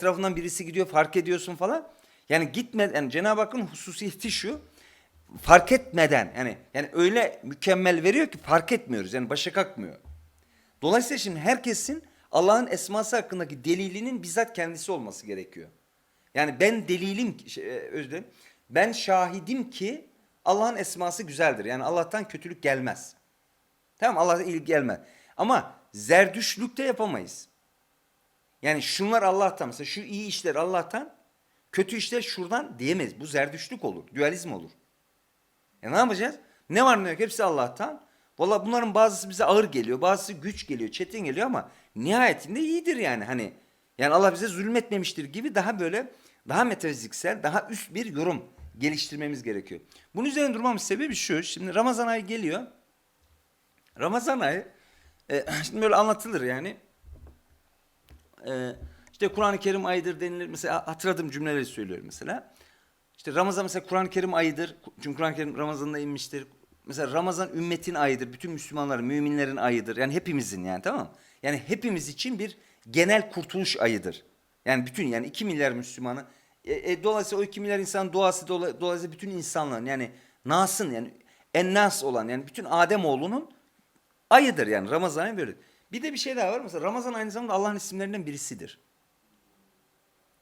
tarafından birisi gidiyor fark ediyorsun falan. Yani gitme yani Cenab-ı Hakk'ın hususiyeti şu. Fark etmeden yani yani öyle mükemmel veriyor ki fark etmiyoruz. Yani başa kalkmıyor. Dolayısıyla şimdi herkesin Allah'ın esması hakkındaki delilinin bizzat kendisi olması gerekiyor. Yani ben delilim, şey, e, özür dilerim. Ben şahidim ki Allah'ın esması güzeldir. Yani Allah'tan kötülük gelmez. Tamam Allah'tan iyilik gelmez. Ama zerdüşlükte yapamayız. Yani şunlar Allah'tan mesela şu iyi işler Allah'tan, kötü işler şuradan diyemeyiz. Bu zerdüşlük olur, dualizm olur. E ne yapacağız? Ne var ne yok hepsi Allah'tan. Valla bunların bazısı bize ağır geliyor, bazısı güç geliyor, çetin geliyor ama nihayetinde iyidir yani hani. Yani Allah bize zulmetmemiştir gibi daha böyle daha metafiziksel, daha üst bir yorum geliştirmemiz gerekiyor. Bunun üzerine durmamın sebebi şu. Şimdi Ramazan ayı geliyor. Ramazan ayı e, şimdi böyle anlatılır yani. E, işte Kur'an-ı Kerim ayıdır denilir. Mesela hatırladığım cümleleri söylüyorum mesela. İşte Ramazan mesela Kur'an-ı Kerim ayıdır. Çünkü Kur'an-ı Kerim Ramazan'da inmiştir. Mesela Ramazan ümmetin ayıdır. Bütün Müslümanların, müminlerin ayıdır. Yani hepimizin yani tamam mı? Yani hepimiz için bir genel kurtuluş ayıdır. Yani bütün yani 2 milyar Müslümanı. E, e, dolayısıyla o 2 milyar insan doğası dola- dolayısıyla bütün insanların yani nasın yani ennas olan yani bütün Adem oğlunun ayıdır yani Ramazan ayı böyle. Bir de bir şey daha var mesela Ramazan aynı zamanda Allah'ın isimlerinden birisidir.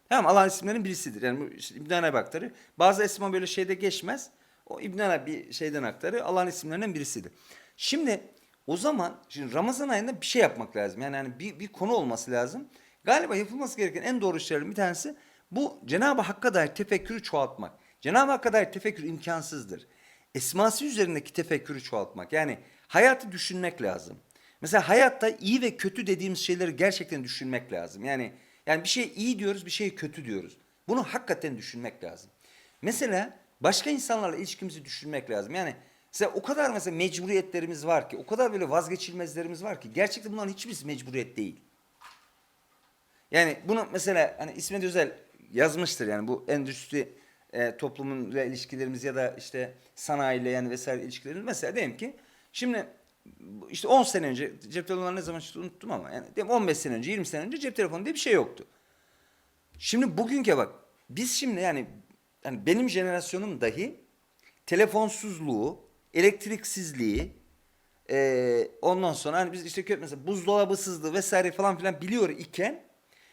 Tamam Allah'ın isimlerinin birisidir. Yani işte İbn Arabi aktarı. Bazı esma böyle şeyde geçmez. O İbn Arabi şeyden aktarı Allah'ın isimlerinden birisidir. Şimdi o zaman şimdi Ramazan ayında bir şey yapmak lazım. Yani hani bir, bir konu olması lazım. Galiba yapılması gereken en doğru şeylerin bir tanesi bu Cenab-ı Hakk'a dair tefekkürü çoğaltmak. Cenab-ı Hakk'a dair tefekkür imkansızdır. Esması üzerindeki tefekkürü çoğaltmak. Yani hayatı düşünmek lazım. Mesela hayatta iyi ve kötü dediğimiz şeyleri gerçekten düşünmek lazım. Yani yani bir şey iyi diyoruz, bir şey kötü diyoruz. Bunu hakikaten düşünmek lazım. Mesela başka insanlarla ilişkimizi düşünmek lazım. Yani mesela o kadar mesela mecburiyetlerimiz var ki, o kadar böyle vazgeçilmezlerimiz var ki gerçekten bunların hiçbirisi mecburiyet değil. Yani bunu mesela hani İsmet Özel yazmıştır yani bu endüstri e, toplumunla ilişkilerimiz ya da işte sanayiyle yani vesaire ilişkilerimiz mesela diyelim ki şimdi işte 10 sene önce cep telefonları ne zaman çıktı unuttum ama yani diyelim 15 sene önce 20 sene önce cep telefonu diye bir şey yoktu. Şimdi bugünkü bak biz şimdi yani yani benim jenerasyonum dahi telefonsuzluğu, elektriksizliği, ee, ondan sonra hani biz işte kö- mesela buzdolabısızlığı vesaire falan filan biliyor iken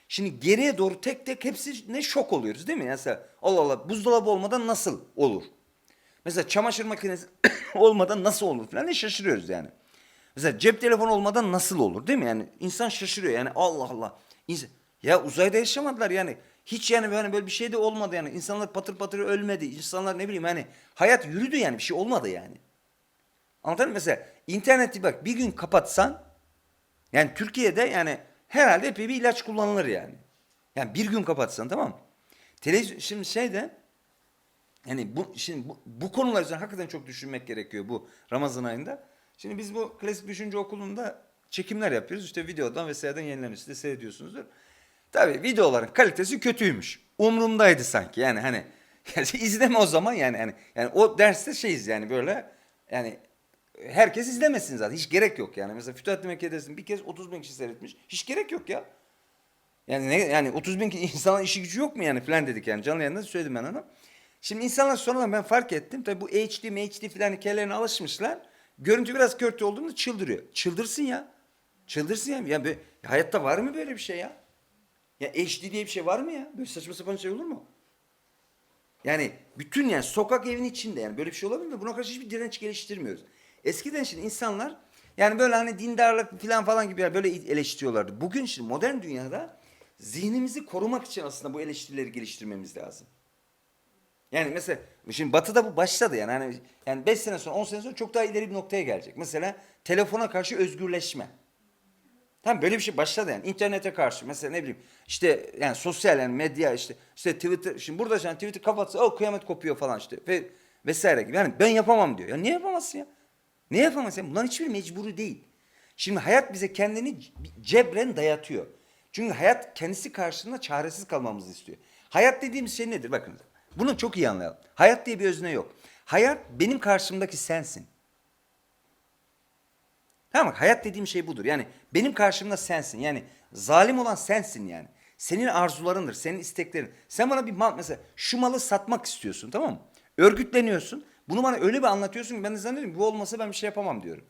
şimdi geriye doğru tek tek hepsi ne şok oluyoruz değil mi? Yani Mesela Allah Allah buzdolabı olmadan nasıl olur? Mesela çamaşır makinesi olmadan nasıl olur falan ne şaşırıyoruz yani. Mesela cep telefonu olmadan nasıl olur değil mi? Yani insan şaşırıyor yani Allah Allah. İnsan, ya uzayda yaşamadılar yani. Hiç yani böyle, böyle bir şey de olmadı yani. İnsanlar patır patır ölmedi. İnsanlar ne bileyim yani hayat yürüdü yani bir şey olmadı yani. Anladın mı? Mesela interneti bak bir gün kapatsan yani Türkiye'de yani herhalde epey bir ilaç kullanılır yani. Yani bir gün kapatsan tamam? Televizyon şimdi şeyde yani bu şimdi bu, bu konular üzerine hakikaten çok düşünmek gerekiyor bu Ramazan ayında. Şimdi biz bu klasik düşünce okulunda çekimler yapıyoruz. İşte videodan vesaireden yenilenmiş. Siz de seyrediyorsunuzdur. Tabii videoların kalitesi kötüymüş. Umrumdaydı sanki. Yani hani yani izleme o zaman yani yani yani o derste şeyiz yani böyle yani herkes izlemesin zaten. Hiç gerek yok yani. Mesela Fütuhat Mekke dersini bir kez 30 bin kişi seyretmiş. Hiç gerek yok ya. Yani ne yani 30 bin insanın işi gücü yok mu yani falan dedik yani canlı yayında söyledim ben onu. Şimdi insanlar sonradan ben fark ettim. Tabii bu HD, HD falan hikayelerine alışmışlar. Görüntü biraz kötü olduğunda çıldırıyor. Çıldırsın ya. Çıldırsın ya. Ya böyle, hayatta var mı böyle bir şey ya? Ya HD diye bir şey var mı ya? Böyle saçma sapan şey olur mu? Yani bütün yani sokak evin içinde yani böyle bir şey olabilir mi? Buna karşı hiçbir direnç geliştirmiyoruz. Eskiden şimdi insanlar yani böyle hani dindarlık falan falan gibi böyle eleştiriyorlardı. Bugün şimdi modern dünyada zihnimizi korumak için aslında bu eleştirileri geliştirmemiz lazım. Yani mesela şimdi batıda bu başladı yani hani yani 5 sene sonra 10 sene sonra çok daha ileri bir noktaya gelecek. Mesela telefona karşı özgürleşme. Tamam böyle bir şey başladı yani internete karşı mesela ne bileyim işte yani sosyal yani medya işte işte Twitter şimdi burada yani Twitter kapatsa o kıyamet kopuyor falan işte ve vesaire gibi yani ben yapamam diyor. Ya niye yapamazsın ya? Niye yapamazsın? ya? Bunların hiçbir mecburi değil. Şimdi hayat bize kendini cebren dayatıyor. Çünkü hayat kendisi karşısında çaresiz kalmamızı istiyor. Hayat dediğimiz şey nedir? Bakın bunu çok iyi anlayalım. Hayat diye bir özne yok. Hayat benim karşımdaki sensin. Tamam mı? Hayat dediğim şey budur. Yani benim karşımda sensin. Yani zalim olan sensin yani. Senin arzularındır, senin isteklerin. Sen bana bir mal mesela şu malı satmak istiyorsun tamam mı? Örgütleniyorsun. Bunu bana öyle bir anlatıyorsun ki ben de zannediyorum bu olmasa ben bir şey yapamam diyorum.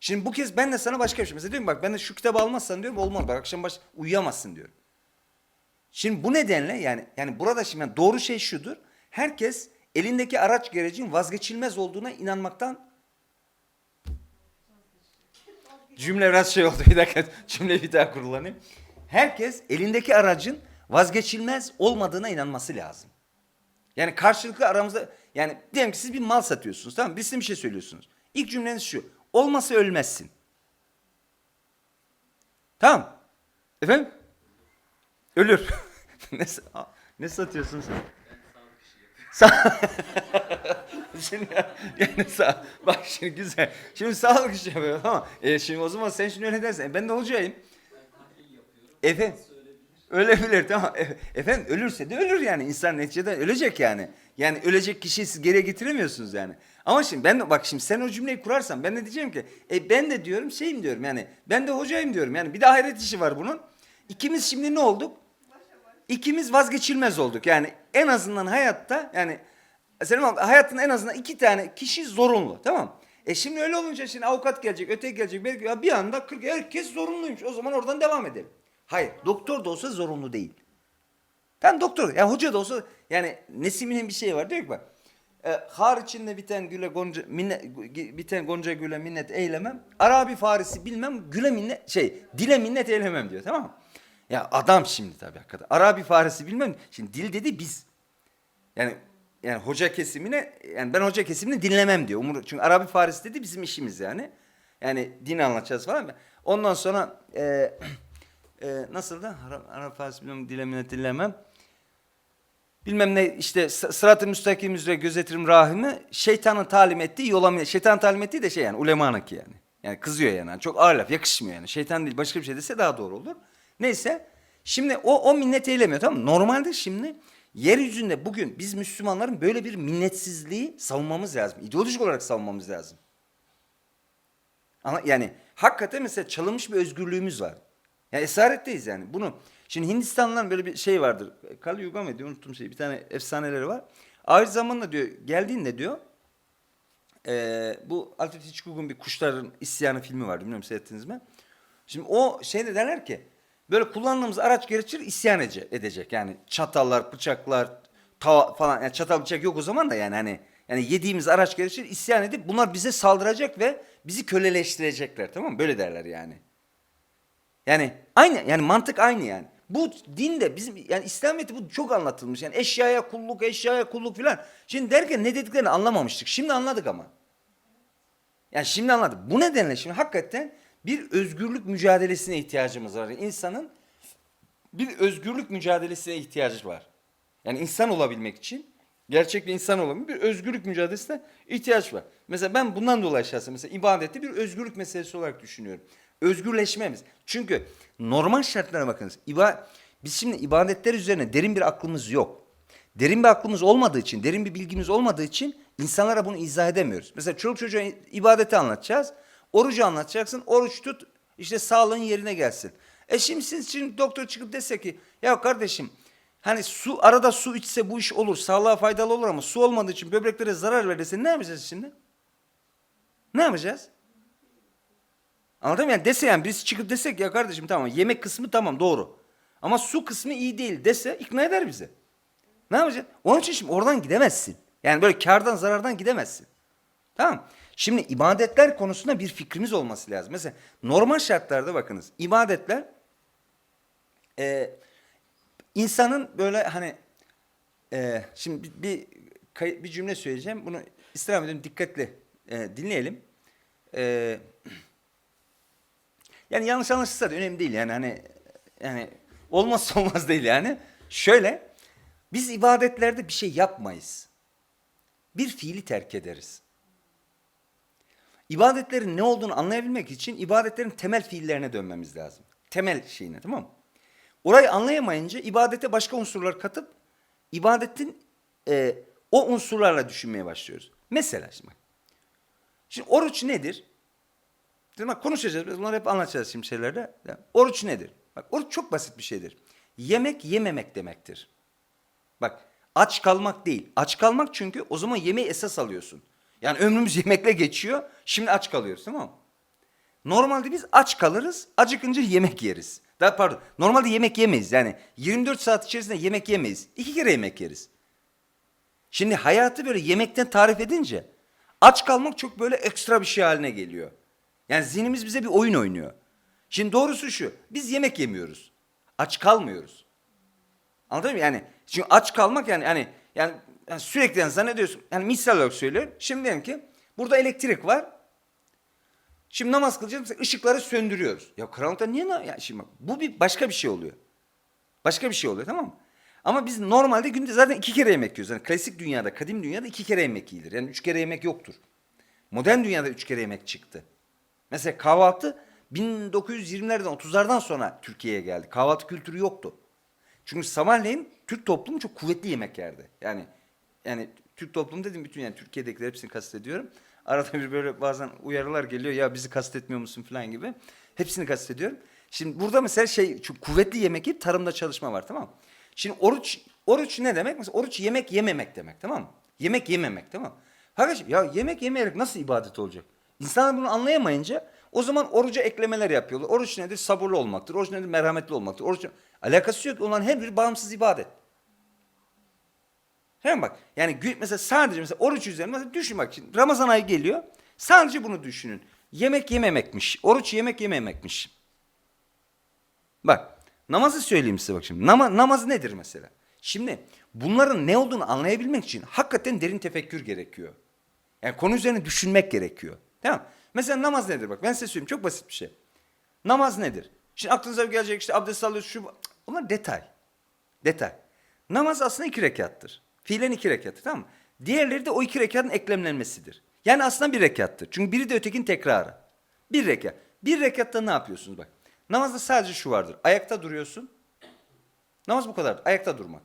Şimdi bu kez ben de sana başka bir şey. Mesela diyorum bak ben de şu kitabı almazsan diyorum olmaz. Bak akşam baş uyuyamazsın diyorum. Şimdi bu nedenle yani yani burada şimdi yani doğru şey şudur. Herkes elindeki araç gerecin vazgeçilmez olduğuna inanmaktan Cümle biraz şey oldu. Bir dakika cümleyi bir daha kullanayım. Herkes elindeki aracın vazgeçilmez olmadığına inanması lazım. Yani karşılıklı aramızda yani diyelim ki siz bir mal satıyorsunuz tamam mı? Biz size bir şey söylüyorsunuz. İlk cümleniz şu. Olmasa ölmezsin. Tamam. Efendim? Ölür. ne, ne satıyorsun sen? Sa- şimdi yani sağ, bak şimdi güzel. Şimdi sağlık işi yapıyorum ama e, şimdi o zaman sen şimdi öyle dersen e, ben de hocayım. Efendim? Ölebilir tamam. E- efendim ölürse de ölür yani. İnsan neticede ölecek yani. Yani ölecek kişiyi siz geriye getiremiyorsunuz yani. Ama şimdi ben de bak şimdi sen o cümleyi kurarsan ben de diyeceğim ki e ben de diyorum şeyim diyorum yani ben de hocayım diyorum yani bir de hayret işi var bunun. İkimiz şimdi ne olduk? İkimiz vazgeçilmez olduk. Yani en azından hayatta yani Selim abi hayatın en azından iki tane kişi zorunlu tamam? E şimdi öyle olunca şimdi avukat gelecek, öteki gelecek, belki ya bir anda 40 herkes zorunluymuş. O zaman oradan devam edelim. Hayır, doktor da olsa zorunlu değil. Ben doktor, yani hoca da olsa yani Nesimi'nin bir şeyi var diyor ki bak. E, har içinde biten güle gonca minnet, biten gonca güle minnet eylemem. Arabi farisi bilmem güle minnet şey dile minnet eylemem diyor tamam mı? Ya adam şimdi tabii hakikaten. Arabi farisi bilmem. Şimdi dil dedi biz. Yani yani hoca kesimine yani ben hoca kesimini dinlemem diyor. Umur, çünkü Arabi Farisi dedi bizim işimiz yani. Yani din anlatacağız falan. Ondan sonra e, e, nasıl da Arap, Farisi bilmem dilemine dinlemem. Bilmem ne işte sırat-ı müstakim üzere gözetirim rahimi şeytanın talim ettiği yola. Şeytan talim ettiği de şey yani ulemanınki yani. Yani kızıyor yani. Çok ağır laf yakışmıyor yani. Şeytan değil başka bir şey dese daha doğru olur. Neyse şimdi o, o minnet eylemiyor tamam mı? Normalde şimdi yeryüzünde bugün biz Müslümanların böyle bir minnetsizliği savunmamız lazım. İdeolojik olarak savunmamız lazım. Ama yani hakikaten mesela çalınmış bir özgürlüğümüz var. Yani esaretteyiz yani. Bunu şimdi Hindistanlıların böyle bir şey vardır. Kali Yuga mı unuttum şeyi. Bir tane efsaneleri var. Ahir zamanla diyor geldiğinde diyor eee, bu Alfred Hitchcock'un bir Kuşların İsyanı filmi var. Bilmiyorum seyrettiniz mi? Şimdi o şeyde derler ki böyle kullandığımız araç gerekçeleri isyan ece- edecek. Yani çatallar, bıçaklar, tava falan. Yani çatal bıçak yok o zaman da yani hani yani yediğimiz araç gerekçeleri isyan edip bunlar bize saldıracak ve bizi köleleştirecekler. Tamam mı? Böyle derler yani. Yani aynı yani mantık aynı yani. Bu dinde bizim yani İslamiyet'te bu çok anlatılmış. Yani eşyaya kulluk, eşyaya kulluk filan. Şimdi derken ne dediklerini anlamamıştık. Şimdi anladık ama. Yani şimdi anladık. Bu nedenle şimdi hakikaten bir özgürlük mücadelesine ihtiyacımız var. İnsanın bir özgürlük mücadelesine ihtiyacı var. Yani insan olabilmek için, gerçek bir insan olabilmek bir özgürlük mücadelesine ihtiyaç var. Mesela ben bundan dolayı şahsen mesela ibadeti bir özgürlük meselesi olarak düşünüyorum. Özgürleşmemiz. Çünkü normal şartlara bakınız. İba, biz şimdi ibadetler üzerine derin bir aklımız yok. Derin bir aklımız olmadığı için, derin bir bilgimiz olmadığı için insanlara bunu izah edemiyoruz. Mesela çoluk çocuğa ibadeti anlatacağız. Orucu anlatacaksın. Oruç tut, işte sağlığın yerine gelsin. E şimdi siz için doktor çıkıp dese ki ya kardeşim hani su arada su içse bu iş olur, sağlığa faydalı olur ama su olmadığı için böbreklere zarar verirse ne yapacağız şimdi? Ne yapacağız? Anladın mı? Yani dese yani birisi çıkıp desek ya kardeşim tamam yemek kısmı tamam doğru. Ama su kısmı iyi değil dese ikna eder bizi. Ne yapacaksın? Onun için şimdi oradan gidemezsin. Yani böyle kardan zarardan gidemezsin. Tamam. Şimdi ibadetler konusunda bir fikrimiz olması lazım. Mesela normal şartlarda bakınız ibadetler e, insanın böyle hani e, şimdi bir, bir, bir cümle söyleyeceğim. Bunu istirham ediyorum dikkatle e, dinleyelim. E, yani yanlış anlaşılsa da önemli değil yani hani yani olmazsa olmaz değil yani. Şöyle biz ibadetlerde bir şey yapmayız. Bir fiili terk ederiz. İbadetlerin ne olduğunu anlayabilmek için ibadetlerin temel fiillerine dönmemiz lazım. Temel şeyine tamam mı? Orayı anlayamayınca ibadete başka unsurlar katıp ibadetin e, o unsurlarla düşünmeye başlıyoruz. Mesela şimdi. Şimdi oruç nedir? Bak konuşacağız. Biz bunları hep anlatacağız şimdi şeylerde. Yani oruç nedir? Bak oruç çok basit bir şeydir. Yemek yememek demektir. Bak aç kalmak değil. Aç kalmak çünkü o zaman yemeği esas alıyorsun. Yani ömrümüz yemekle geçiyor. Şimdi aç kalıyoruz tamam mı? Normalde biz aç kalırız, acıkınca yemek yeriz. Daha pardon, normalde yemek yemeyiz. Yani 24 saat içerisinde yemek yemeyiz. İki kere yemek yeriz. Şimdi hayatı böyle yemekten tarif edince aç kalmak çok böyle ekstra bir şey haline geliyor. Yani zihnimiz bize bir oyun oynuyor. Şimdi doğrusu şu, biz yemek yemiyoruz. Aç kalmıyoruz. Anladın mı? Yani çünkü aç kalmak yani yani yani, yani sürekli yani zannediyorsun. Yani misal olarak söylüyorum. Şimdi diyelim ki burada elektrik var. Şimdi namaz kılacağız mesela ışıkları söndürüyoruz. Ya karanlıkta niye ya şimdi bak, bu bir başka bir şey oluyor. Başka bir şey oluyor tamam mı? Ama biz normalde günde zaten iki kere yemek yiyoruz. Yani klasik dünyada, kadim dünyada iki kere yemek yiyilir. Yani üç kere yemek yoktur. Modern dünyada üç kere yemek çıktı. Mesela kahvaltı 1920'lerden 30'lardan sonra Türkiye'ye geldi. Kahvaltı kültürü yoktu. Çünkü sabahleyin Türk toplumu çok kuvvetli yemek yerdi. Yani yani Türk toplumu dedim bütün yani Türkiye'dekiler hepsini kastediyorum. Arada bir böyle bazen uyarılar geliyor ya bizi kastetmiyor musun falan gibi. Hepsini kastediyorum. Şimdi burada mesela şey çok kuvvetli yemek yiyip tarımda çalışma var tamam mı? Şimdi oruç oruç ne demek? Mesela oruç yemek yememek demek tamam mı? Yemek yememek tamam mı? Arkadaşım ya yemek yemeyerek nasıl ibadet olacak? İnsanlar bunu anlayamayınca o zaman oruca eklemeler yapıyorlar. Oruç nedir? Sabırlı olmaktır. Oruç nedir? Merhametli olmaktır. Oruç alakası yok. Olan her biri bağımsız ibadet. Hemen bak yani mesela sadece mesela oruç üzerine mesela düşün bak şimdi Ramazan ayı geliyor. Sadece bunu düşünün. Yemek yememekmiş. Oruç yemek yememekmiş. Bak namazı söyleyeyim size bak şimdi. Nama, namaz nedir mesela? Şimdi bunların ne olduğunu anlayabilmek için hakikaten derin tefekkür gerekiyor. Yani konu üzerine düşünmek gerekiyor. Tamam? Mesela namaz nedir bak ben size söyleyeyim çok basit bir şey. Namaz nedir? Şimdi aklınıza gelecek işte abdest alıyorsun şu Bunlar detay. Detay. Namaz aslında iki rekattır. Fiilen iki rekattır tamam mı? Diğerleri de o iki rekatın eklemlenmesidir. Yani aslında bir rekattır. Çünkü biri de ötekinin tekrarı. Bir rekat. Bir rekatta ne yapıyorsunuz bak. Namazda sadece şu vardır. Ayakta duruyorsun. Namaz bu kadar. Ayakta durmak.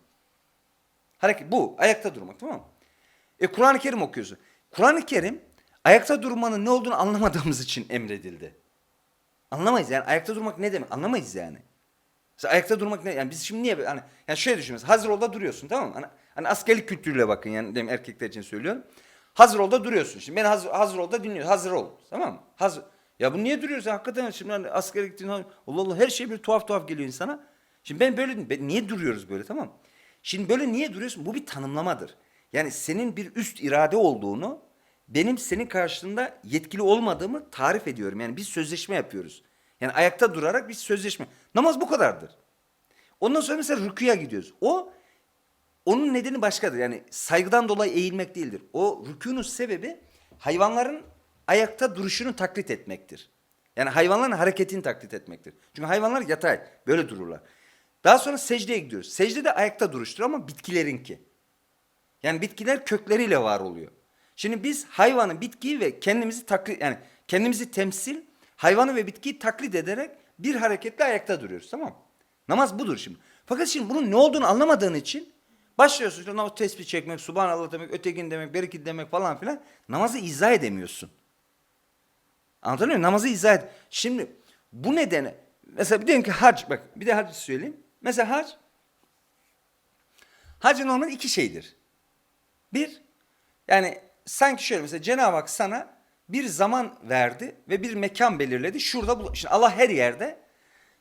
Hareket bu. Ayakta durmak tamam mı? E Kur'an-ı Kerim okuyorsun. Kur'an-ı Kerim ayakta durmanın ne olduğunu anlamadığımız için emredildi. Anlamayız yani ayakta durmak ne demek anlamayız yani. Mesela ayakta durmak ne yani biz şimdi niye hani yani şöyle düşün mesela hazır ol da duruyorsun tamam mı? Hani, hani askerlik kültürüyle bakın yani dedim erkekler için söylüyorum. Hazır ol da duruyorsun. Şimdi beni hazır, hazır ol da dinliyor. Hazır ol. Tamam mı? Hazır. Ya bu niye duruyorsun? Hakikaten şimdi hani askere gittiğin Allah Allah her şey bir tuhaf tuhaf geliyor insana. Şimdi ben böyle ben, niye duruyoruz böyle tamam mı? Şimdi böyle niye duruyorsun? Bu bir tanımlamadır. Yani senin bir üst irade olduğunu benim senin karşılığında yetkili olmadığımı tarif ediyorum. Yani biz sözleşme yapıyoruz. Yani ayakta durarak biz sözleşme. Namaz bu kadardır. Ondan sonra mesela rüküye gidiyoruz. O onun nedeni başkadır. Yani saygıdan dolayı eğilmek değildir. O rükûnun sebebi hayvanların ayakta duruşunu taklit etmektir. Yani hayvanların hareketini taklit etmektir. Çünkü hayvanlar yatay, böyle dururlar. Daha sonra secdeye gidiyoruz. Secde de ayakta duruştur ama bitkilerinki. Yani bitkiler kökleriyle var oluyor. Şimdi biz hayvanı, bitkiyi ve kendimizi taklit yani kendimizi temsil, hayvanı ve bitkiyi taklit ederek bir hareketle ayakta duruyoruz tamam? Namaz budur şimdi. Fakat şimdi bunun ne olduğunu anlamadığın için başlıyorsun işte namaz tesbih çekmek, subhanallah demek, ötekin demek, bereket demek falan filan. Namazı izah edemiyorsun. Anlatabiliyor muyum? Namazı izah et. Şimdi bu nedene mesela diyelim ki hac bak bir de hac söyleyeyim. Mesela hac hac normal iki şeydir. Bir, yani sanki şöyle mesela Cenab-ı Hak sana bir zaman verdi ve bir mekan belirledi. Şurada, bul- şimdi Allah her yerde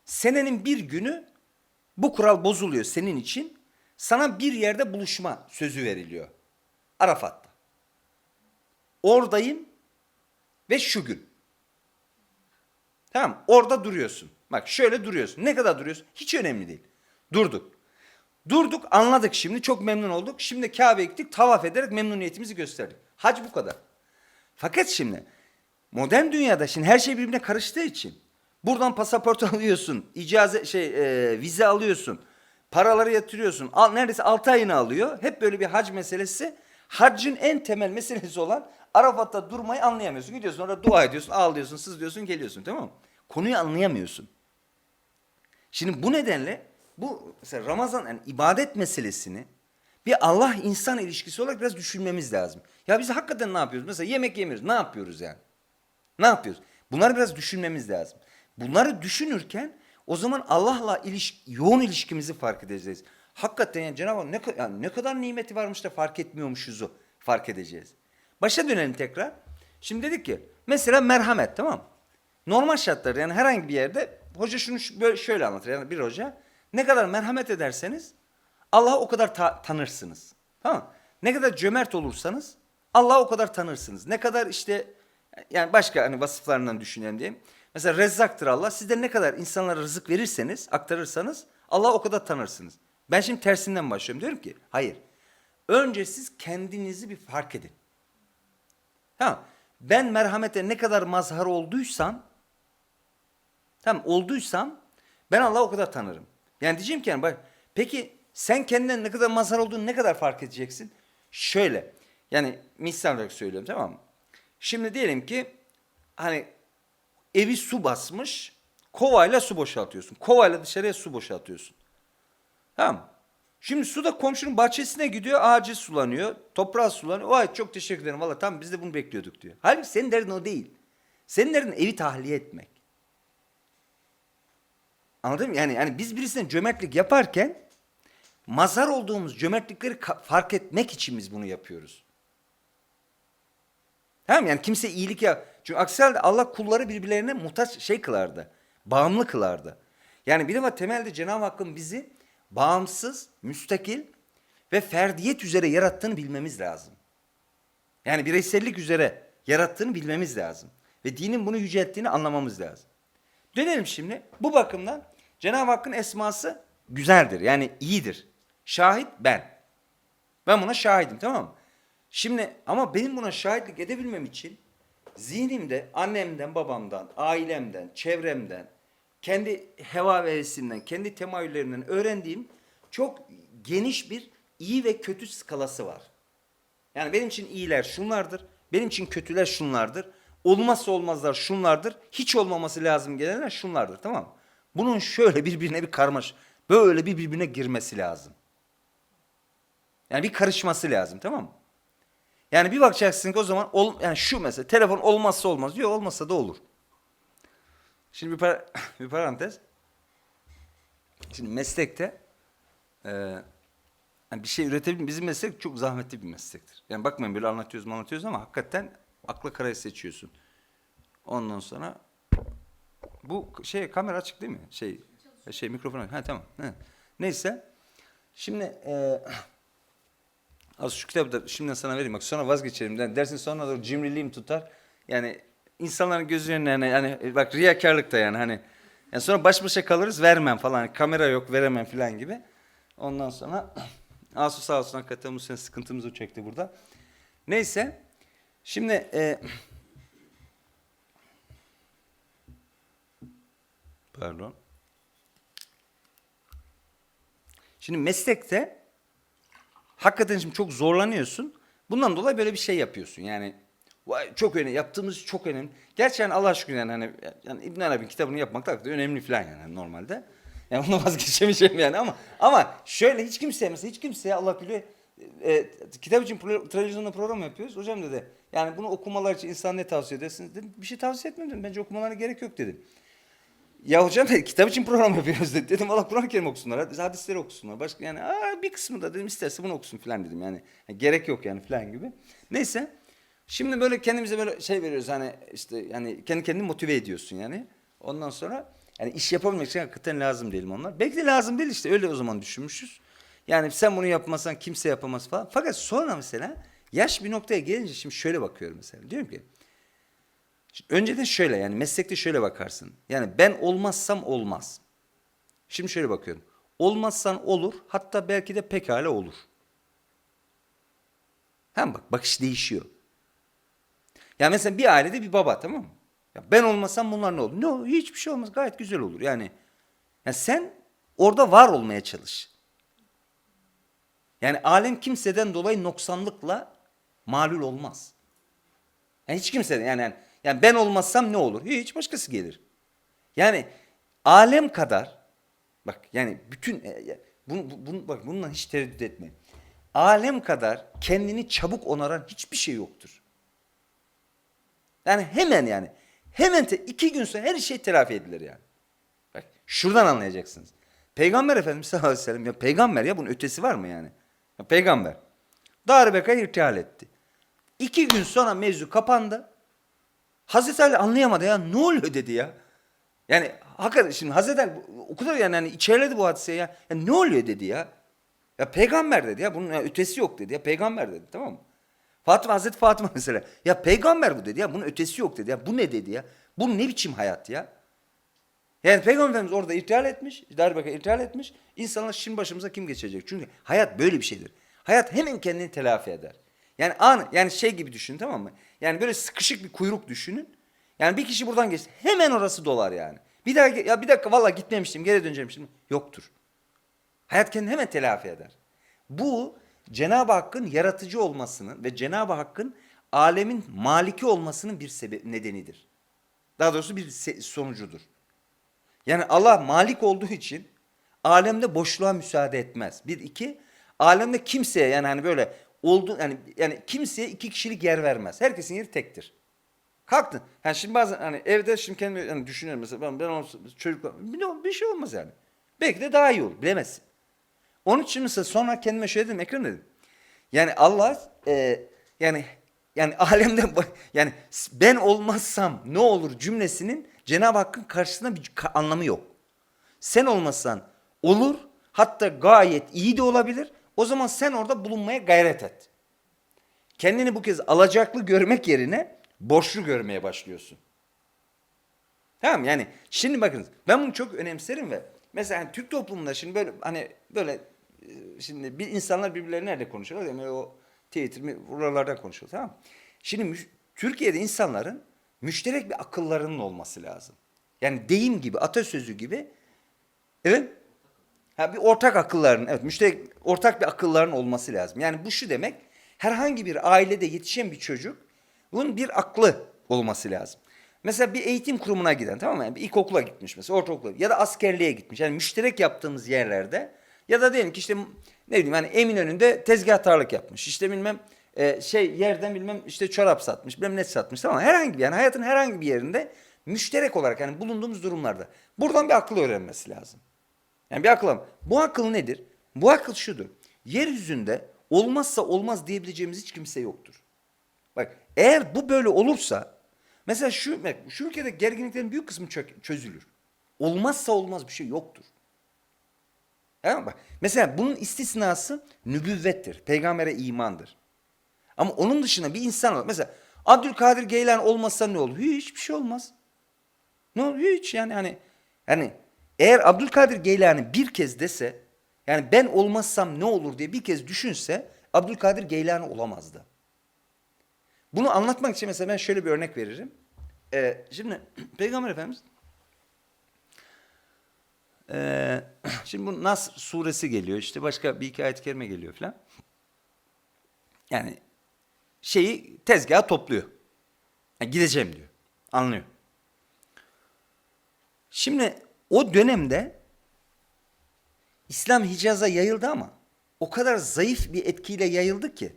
senenin bir günü bu kural bozuluyor senin için. Sana bir yerde buluşma sözü veriliyor. Arafat'ta. Oradayım ve şu gün. Tamam orada duruyorsun. Bak şöyle duruyorsun. Ne kadar duruyorsun? Hiç önemli değil. Durduk. Durduk anladık şimdi çok memnun olduk. Şimdi Kabe'ye gittik tavaf ederek memnuniyetimizi gösterdik. Hac bu kadar. Fakat şimdi modern dünyada şimdi her şey birbirine karıştığı için buradan pasaport alıyorsun, icaze şey e, vize alıyorsun, paraları yatırıyorsun. Al, neredeyse 6 ayını alıyor. Hep böyle bir hac meselesi. Haccın en temel meselesi olan Arafat'ta durmayı anlayamıyorsun. Gidiyorsun orada dua ediyorsun, ağlıyorsun, sızlıyorsun, geliyorsun tamam mı? Konuyu anlayamıyorsun. Şimdi bu nedenle bu mesela Ramazan yani ibadet meselesini bir Allah insan ilişkisi olarak biraz düşünmemiz lazım. Ya biz hakikaten ne yapıyoruz? Mesela yemek yemiyoruz. Ne yapıyoruz yani? Ne yapıyoruz? Bunları biraz düşünmemiz lazım. Bunları düşünürken O zaman Allah'la iliş, yoğun ilişkimizi fark edeceğiz. Hakikaten yani Cenab-ı ne, yani ne kadar nimeti varmış da fark etmiyormuşuzu fark edeceğiz. Başa dönelim tekrar. Şimdi dedik ki mesela merhamet tamam? Normal şartlarda yani herhangi bir yerde hoca şunu böyle şöyle anlatır. Yani bir hoca ne kadar merhamet ederseniz Allah'ı o kadar ta- tanırsınız. Tamam? Ne kadar cömert olursanız Allah'ı o kadar tanırsınız. Ne kadar işte yani başka hani vasıflarından düşünelim diyeyim. Mesela rezzaktır Allah. Siz de ne kadar insanlara rızık verirseniz, aktarırsanız Allah'ı o kadar tanırsınız. Ben şimdi tersinden başlıyorum. Diyorum ki hayır. Önce siz kendinizi bir fark edin. Tamam. Ben merhamete ne kadar mazhar olduysam tamam olduysam ben Allah'ı o kadar tanırım. Yani diyeceğim ki yani bak peki sen kendinden ne kadar mazhar olduğunu ne kadar fark edeceksin? Şöyle yani misal olarak söylüyorum tamam mı? Şimdi diyelim ki hani evi su basmış kovayla su boşaltıyorsun. Kovayla dışarıya su boşaltıyorsun. Tamam? Şimdi su da komşunun bahçesine gidiyor, ağacı sulanıyor, toprağı sulanıyor. Vay çok teşekkür ederim valla tamam biz de bunu bekliyorduk diyor. Halbuki senin derdin o değil. Senin derdin evi tahliye etmek. Anladın mı? Yani, yani biz birisine cömertlik yaparken mazhar olduğumuz cömertlikleri fark etmek için biz bunu yapıyoruz. Tamam? Yani kimse iyilik ya. Çünkü aksi halde Allah kulları birbirlerine muhtaç şey kılardı. Bağımlı kılardı. Yani bir defa temelde Cenab-ı Hakk'ın bizi bağımsız, müstakil ve ferdiyet üzere yarattığını bilmemiz lazım. Yani bireysellik üzere yarattığını bilmemiz lazım. Ve dinin bunu yücelttiğini anlamamız lazım. Dönelim şimdi. Bu bakımdan Cenab-ı Hakk'ın esması güzeldir. Yani iyidir. Şahit ben. Ben buna şahidim tamam mı? Şimdi ama benim buna şahitlik edebilmem için zihnimde annemden, babamdan, ailemden, çevremden, kendi heva ve kendi temayüllerinden öğrendiğim çok geniş bir iyi ve kötü skalası var. Yani benim için iyiler şunlardır, benim için kötüler şunlardır, olmazsa olmazlar şunlardır, hiç olmaması lazım gelenler şunlardır tamam mı? Bunun şöyle birbirine bir karmaş, böyle bir birbirine girmesi lazım. Yani bir karışması lazım tamam mı? Yani bir bakacaksın ki o zaman ol, yani şu mesela telefon olmazsa olmaz diyor olmazsa da olur. Şimdi bir, par- bir parantez. Şimdi meslekte e, yani bir şey üretebilmek bizim meslek çok zahmetli bir meslektir. Yani bakmayın böyle anlatıyoruz anlatıyoruz ama hakikaten akla karayı seçiyorsun. Ondan sonra bu şey kamera açık değil mi? Şey şey mikrofon açık. Ha tamam. Ha. Neyse. Şimdi e, Az şu kitabı da şimdiden sana vereyim bak sonra vazgeçerim. Yani dersin sonra da cimriliğim tutar. Yani insanların gözü önüne yani, yani bak riyakarlık da yani hani yani sonra baş başa kalırız vermem falan. Hani kamera yok veremem falan gibi. Ondan sonra Asu sağ olsun hakikaten bu sene sıkıntımızı çekti burada. Neyse. Şimdi e, pardon. Şimdi meslekte hakikaten şimdi çok zorlanıyorsun. Bundan dolayı böyle bir şey yapıyorsun. Yani vay, çok önemli. Yaptığımız çok önemli. Gerçi yani Allah aşkına yani, hani, yani İbn Arabi'nin kitabını yapmak da önemli falan yani normalde. Yani onu vazgeçemeyeceğim yani ama ama şöyle hiç kimseye mesela hiç kimseye Allah biliyor e, kitap için pro, televizyonda program yapıyoruz. Hocam dedi yani bunu okumalar için insan ne tavsiye edersiniz? Dedim bir şey tavsiye etmem dedim. Bence okumalarına gerek yok dedim. Ya hocam kitap için program yapıyoruz dedi. Dedim valla Kur'an-ı Kerim okusunlar, hadi hadisleri okusunlar. Başka yani aa, bir kısmı da dedim isterse bunu okusun falan dedim yani. yani gerek yok yani falan gibi. Neyse. Şimdi böyle kendimize böyle şey veriyoruz hani işte yani kendi kendini motive ediyorsun yani. Ondan sonra yani iş yapabilmek için hakikaten lazım diyelim onlar. Belki de lazım değil işte öyle o zaman düşünmüşüz. Yani sen bunu yapmasan kimse yapamaz falan. Fakat sonra mesela yaş bir noktaya gelince şimdi şöyle bakıyorum mesela. Diyorum ki Önceden şöyle yani meslekte şöyle bakarsın. Yani ben olmazsam olmaz. Şimdi şöyle bakıyorum. Olmazsan olur hatta belki de pekala olur. Hem bak bakış değişiyor. Yani mesela bir ailede bir baba tamam mı? Ya ben olmasam bunlar ne olur? Ne olur? Hiçbir şey olmaz. Gayet güzel olur. Yani, yani sen orada var olmaya çalış. Yani alem kimseden dolayı noksanlıkla malul olmaz. Yani hiç kimseden yani, yani yani ben olmazsam ne olur? Hiç başkası gelir. Yani alem kadar bak yani bütün e, bunu, bunu bak bundan hiç tereddüt etme. Alem kadar kendini çabuk onaran hiçbir şey yoktur. Yani hemen yani hemen te, iki gün sonra her şey telafi edilir yani. Bak Şuradan anlayacaksınız. Peygamber Efendimiz sallallahu aleyhi ve sellem ya peygamber ya bunun ötesi var mı yani? Ya peygamber. Darbeka'yı irtihal etti. İki gün sonra mevzu kapandı. Hazreti Ali anlayamadı ya ne oluyor dedi ya. Yani hakikaten şimdi Hazreti Ali o kadar yani hani içerledi bu hadiseyi ya. ya. Ne oluyor dedi ya. Ya peygamber dedi ya bunun ya ötesi yok dedi ya peygamber dedi tamam mı? Fatıma Hazreti Fatıma mesela ya peygamber bu dedi ya bunun ötesi yok dedi ya bu ne dedi ya. Bu ne biçim hayat ya. Yani Peygamber Efendimiz orada irtihal etmiş, darbeka irtihal etmiş. İnsanlar şimdi başımıza kim geçecek? Çünkü hayat böyle bir şeydir. Hayat hemen kendini telafi eder. Yani an yani şey gibi düşünün tamam mı? Yani böyle sıkışık bir kuyruk düşünün. Yani bir kişi buradan geçti. Hemen orası dolar yani. Bir daha ya bir dakika vallahi gitmemiştim geri döneceğim şimdi. Yoktur. Hayat kendini hemen telafi eder. Bu Cenab-ı Hakk'ın yaratıcı olmasının ve Cenab-ı Hakk'ın alemin maliki olmasının bir sebep nedenidir. Daha doğrusu bir sonucudur. Yani Allah malik olduğu için alemde boşluğa müsaade etmez. Bir iki alemde kimseye yani hani böyle oldu yani yani kimseye iki kişilik yer vermez. Herkesin yeri tektir. Kalktın. Yani şimdi bazen hani evde şimdi kendimi yani düşünüyorum mesela ben, ben olsa çocuklar bir, şey olmaz yani. Belki de daha iyi olur bilemezsin. Onun için mesela sonra kendime şöyle dedim Ekrem dedim. Yani Allah e, yani yani alemde ba- yani ben olmazsam ne olur cümlesinin Cenab-ı Hakk'ın karşısında bir anlamı yok. Sen olmasan olur hatta gayet iyi de olabilir. O zaman sen orada bulunmaya gayret et. Kendini bu kez alacaklı görmek yerine borçlu görmeye başlıyorsun. Tamam yani şimdi bakın ben bunu çok önemserim ve mesela hani Türk toplumunda şimdi böyle hani böyle e, şimdi bir insanlar birbirleri nerede konuşuyorlar yani o Twitter mi- buralardan konuşuyor tamam? Şimdi Türkiye'de insanların müşterek bir akıllarının olması lazım. Yani deyim gibi atasözü gibi evet Ha bir ortak akılların, evet müşterek ortak bir akılların olması lazım. Yani bu şu demek, herhangi bir ailede yetişen bir çocuk, bunun bir aklı olması lazım. Mesela bir eğitim kurumuna giden, tamam mı? Yani bir ilkokula gitmiş mesela, ortaokula ya da askerliğe gitmiş. Yani müşterek yaptığımız yerlerde ya da diyelim ki işte ne bileyim hani Eminönü'nde tezgahtarlık yapmış. İşte bilmem e, şey yerden bilmem işte çorap satmış, bilmem ne satmış tamam mı? Herhangi bir yani hayatın herhangi bir yerinde müşterek olarak yani bulunduğumuz durumlarda buradan bir akıl öğrenmesi lazım. Yani bir akıl. Bu akıl nedir? Bu akıl şudur. Yeryüzünde olmazsa olmaz diyebileceğimiz hiç kimse yoktur. Bak eğer bu böyle olursa mesela şu, şu ülkede gerginliklerin büyük kısmı çö- çözülür. Olmazsa olmaz bir şey yoktur. Tamam? Bak, mesela bunun istisnası nübüvvettir. Peygambere imandır. Ama onun dışında bir insan olarak mesela Abdülkadir Geylan olmazsa ne olur? Hiçbir şey olmaz. Ne olur? Hiç yani hani yani eğer Abdülkadir Geylani bir kez dese yani ben olmazsam ne olur diye bir kez düşünse Abdülkadir Geylani olamazdı. Bunu anlatmak için mesela ben şöyle bir örnek veririm. Ee, şimdi Peygamber Efendimiz ee, şimdi bu Nas suresi geliyor işte başka bir iki ayet-i kerime geliyor falan. Yani şeyi tezgaha topluyor. Yani gideceğim diyor. Anlıyor. Şimdi o dönemde İslam Hicaz'a yayıldı ama o kadar zayıf bir etkiyle yayıldı ki.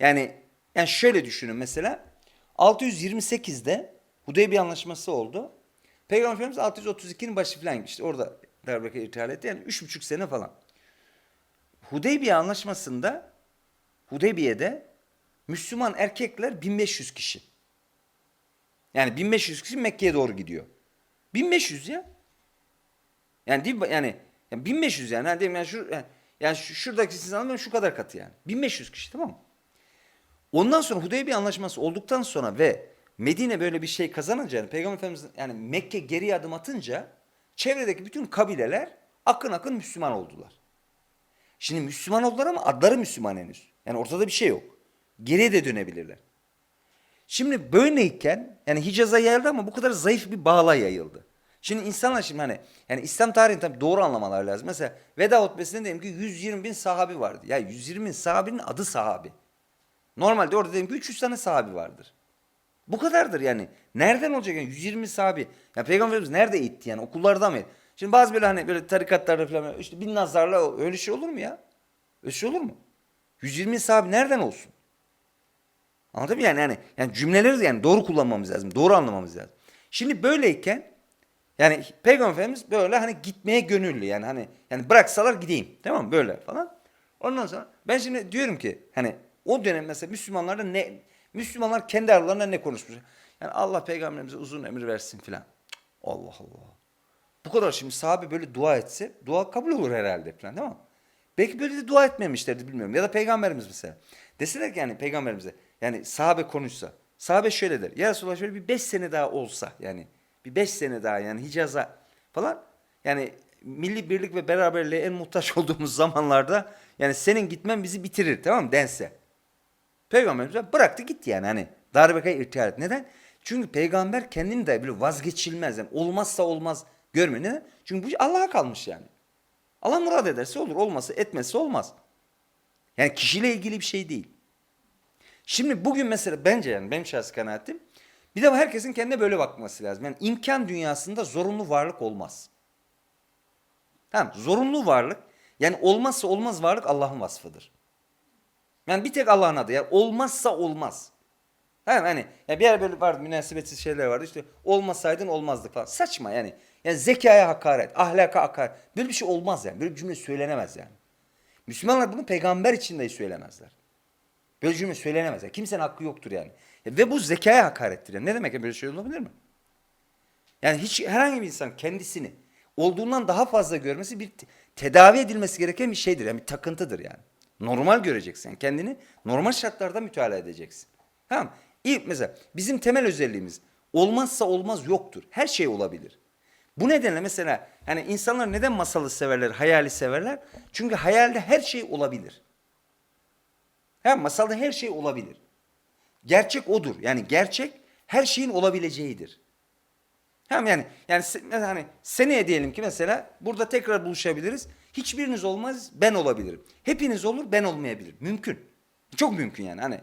Yani yani şöyle düşünün mesela 628'de Hudeybiye Anlaşması oldu. Peygamber Efendimiz 632'nin başı falan işte orada darbeke irtihal etti. Yani üç buçuk sene falan. Hudeybiye Anlaşması'nda Hudeybiye'de Müslüman erkekler 1500 kişi. Yani 1500 kişi Mekke'ye doğru gidiyor. 1500 ya. Yani değil yani, yani 1500 yani. diyelim yani şu yani, yani şu, şuradaki anlamıyorum şu kadar katı yani. 1500 kişi tamam mı? Ondan sonra Hudeybiye anlaşması olduktan sonra ve Medine böyle bir şey kazanınca yani Peygamber Efendimiz yani Mekke geri adım atınca çevredeki bütün kabileler akın akın Müslüman oldular. Şimdi Müslüman oldular ama adları Müslüman henüz. Yani ortada bir şey yok. Geriye de dönebilirler. Şimdi böyleyken yani Hicaz'a yayıldı ama bu kadar zayıf bir bağla yayıldı. Şimdi insanlar şimdi hani yani İslam tarihini tabii doğru anlamalar lazım. Mesela Veda hutbesinde diyelim ki 120 bin sahabi vardı. Ya 120 bin sahabinin adı sahabi. Normalde orada diyelim ki 300 tane sahabi vardır. Bu kadardır yani. Nereden olacak yani 120 sahabi? Ya Peygamberimiz nerede eğitti yani okullarda mı? Şimdi bazı böyle hani böyle tarikatlarda falan işte bin nazarla öyle şey olur mu ya? Öyle şey olur mu? 120 sahabi nereden olsun? Anlatabiliyor muyum? Yani, yani, yani cümleleri yani doğru kullanmamız lazım. Doğru anlamamız lazım. Şimdi böyleyken Yani Peygamber Efendimiz böyle hani gitmeye gönüllü yani hani yani bıraksalar gideyim tamam mı böyle falan. Ondan sonra ben şimdi diyorum ki hani o dönem mesela Müslümanlarda ne Müslümanlar kendi aralarında ne konuşmuş? Yani Allah peygamberimize uzun ömür versin filan. Allah Allah. Bu kadar şimdi sahabe böyle dua etse dua kabul olur herhalde falan değil mi? Belki böyle de dua etmemişlerdi bilmiyorum. Ya da peygamberimiz mesela. Deseler ki yani peygamberimize yani sahabe konuşsa. Sahabe şöyle der. Ya Resulallah şöyle bir beş sene daha olsa yani bir beş sene daha yani Hicaz'a falan yani milli birlik ve beraberliğe en muhtaç olduğumuz zamanlarda yani senin gitmen bizi bitirir tamam mı dense. Peygamberimiz bıraktı gitti yani hani darbekayı irtihar et. Neden? Çünkü peygamber kendini de böyle vazgeçilmez yani olmazsa olmaz görmüyor. Neden? Çünkü bu Allah'a kalmış yani. Allah murad ederse olur, olmasa etmezse olmaz. Yani kişiyle ilgili bir şey değil. Şimdi bugün mesela bence yani benim şahsi kanaatim bir de herkesin kendine böyle bakması lazım. Yani imkan dünyasında zorunlu varlık olmaz. Tamam zorunlu varlık yani olmazsa olmaz varlık Allah'ın vasfıdır. Yani bir tek Allah'ın adı. Yani olmazsa olmaz. Tamam hani ya bir yer böyle vardı münasebetsiz şeyler vardı işte olmasaydın olmazdı falan. Saçma yani. Yani zekaya hakaret, ahlaka hakaret. Böyle bir şey olmaz yani. Böyle bir cümle söylenemez yani. Müslümanlar bunu peygamber için de söylemezler. Böyle cümle söylenemez. Yani. Kimsenin hakkı yoktur yani. Ya ve bu zekaya hakarettir. Yani. Ne demek ya böyle şey olabilir mi? Yani hiç herhangi bir insan kendisini olduğundan daha fazla görmesi bir te- tedavi edilmesi gereken bir şeydir. Yani bir takıntıdır yani. Normal göreceksin. Yani kendini normal şartlarda mütalaa edeceksin. Tamam. İlk mesela bizim temel özelliğimiz olmazsa olmaz yoktur. Her şey olabilir. Bu nedenle mesela hani insanlar neden masalı severler, hayali severler? Çünkü hayalde her şey olabilir. Ha, masalda her şey olabilir. Gerçek odur. Yani gerçek her şeyin olabileceğidir. Tamam yani yani hani seneye diyelim ki mesela burada tekrar buluşabiliriz. Hiçbiriniz olmaz ben olabilirim. Hepiniz olur ben olmayabilirim. Mümkün. Çok mümkün yani hani.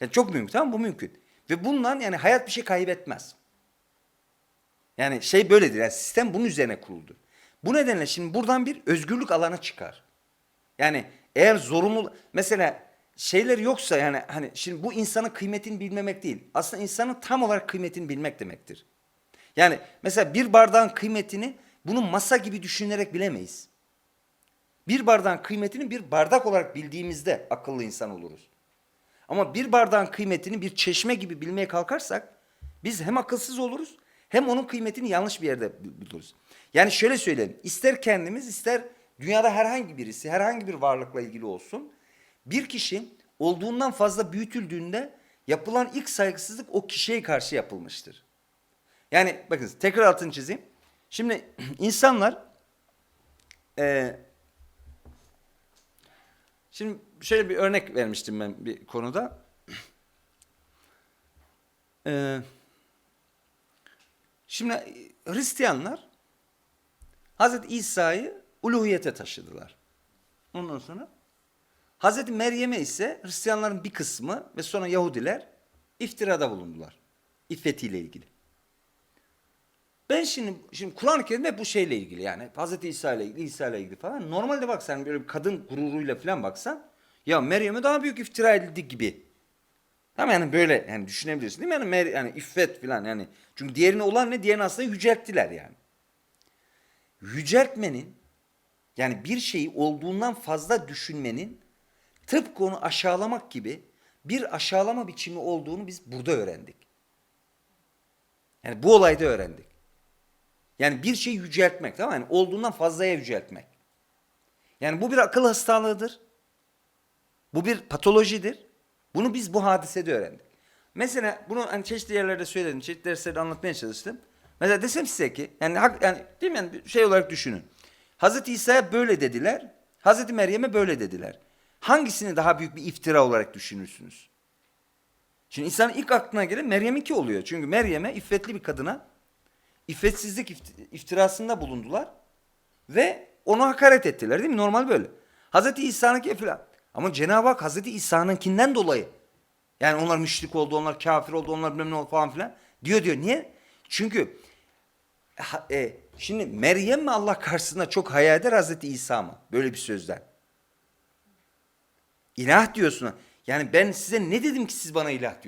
Yani çok mümkün tamam bu mümkün. Ve bundan yani hayat bir şey kaybetmez. Yani şey böyledir. Yani sistem bunun üzerine kuruldu. Bu nedenle şimdi buradan bir özgürlük alanı çıkar. Yani eğer zorunlu mesela şeyler yoksa yani hani şimdi bu insanın kıymetini bilmemek değil. Aslında insanın tam olarak kıymetini bilmek demektir. Yani mesela bir bardağın kıymetini bunu masa gibi düşünerek bilemeyiz. Bir bardağın kıymetini bir bardak olarak bildiğimizde akıllı insan oluruz. Ama bir bardağın kıymetini bir çeşme gibi bilmeye kalkarsak biz hem akılsız oluruz hem onun kıymetini yanlış bir yerde buluruz. Yani şöyle söyleyelim. ister kendimiz ister dünyada herhangi birisi herhangi bir varlıkla ilgili olsun. Bir kişi olduğundan fazla büyütüldüğünde yapılan ilk saygısızlık o kişiye karşı yapılmıştır. Yani bakın tekrar altını çizeyim. Şimdi insanlar eee Şimdi şöyle bir örnek vermiştim ben bir konuda. Ee, şimdi Hristiyanlar Hazreti İsa'yı uluhiyete taşıdılar. Ondan sonra Hazreti Meryem'e ise Hristiyanların bir kısmı ve sonra Yahudiler iftirada bulundular. İffetiyle ilgili. Ben şimdi şimdi Kur'an-ı Kerim'de bu şeyle ilgili yani Hazreti İsa ile ilgili, İsa ile ilgili falan. Normalde bak sen böyle bir kadın gururuyla falan baksan ya Meryem'e daha büyük iftira edildi gibi. Tamam yani böyle yani düşünebilirsin değil mi? Yani, Mer yani iffet falan yani. Çünkü diğerine olan ne? Diğerini aslında yücelttiler yani. Yüceltmenin yani bir şeyi olduğundan fazla düşünmenin tıpkı onu aşağılamak gibi bir aşağılama biçimi olduğunu biz burada öğrendik. Yani bu olayda öğrendik. Yani bir şeyi yüceltmek tamam mı? Yani olduğundan fazlaya yüceltmek. Yani bu bir akıl hastalığıdır. Bu bir patolojidir. Bunu biz bu hadisede öğrendik. Mesela bunu hani çeşitli yerlerde söyledim, çeşitli derslerde anlatmaya çalıştım. Mesela desem size ki yani hak yani değil mi yani şey olarak düşünün. Hazreti İsa'ya böyle dediler. Hazreti Meryem'e böyle dediler. Hangisini daha büyük bir iftira olarak düşünürsünüz? Şimdi insanın ilk aklına gelen Meryem'inki oluyor. Çünkü Meryem'e iffetli bir kadına iffetsizlik ift- iftirasında bulundular ve onu hakaret ettiler değil mi? Normal böyle. Hazreti İsa'nınki filan. Ama Cenab-ı Hak Hazreti İsa'nınkinden dolayı yani onlar müşrik oldu, onlar kafir oldu, onlar bilmem ne oldu falan filan diyor diyor. Niye? Çünkü e, şimdi Meryem mi Allah karşısında çok hayal eder Hazreti İsa mı? Böyle bir sözden. İlah diyorsun. Yani ben size ne dedim ki siz bana ilah diyorsunuz?